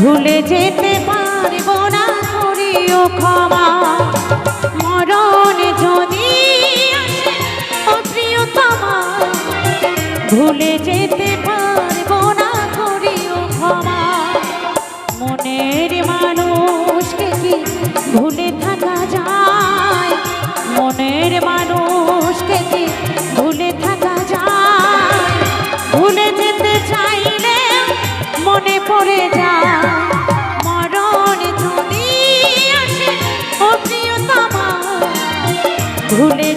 ভুলে যেতে পারব না করিও ক্ষমা। মরণ যদি ভুলে যেতে পারব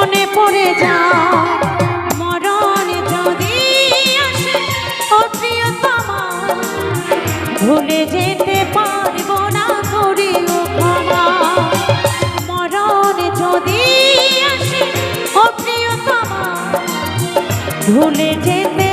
মনে পড়ে যায়। মরণ যদি আসে ভুলে যেতে পারব না করিও ক্ষমা মরণ যদি আসে ভুলে যেতে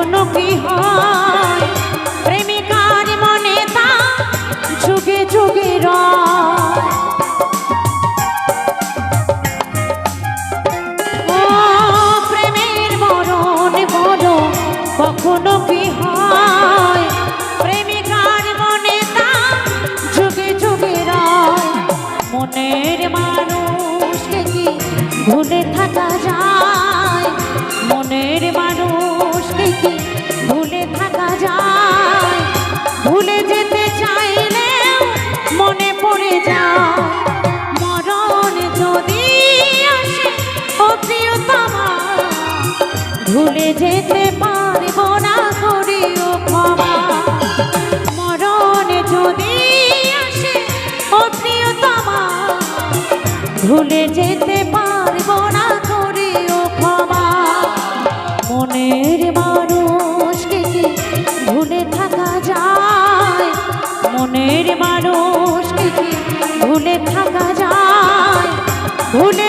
কখনো কি ভুলে যেতে না করিও ক্ষমা। যদি আসে ভুলে যেতে না করিও ক্ষমা। মনের মানুষকে কি ভুলে থাকা যায়? মনের মানুষকে কি ভুলে থাকা যায়? ভুলে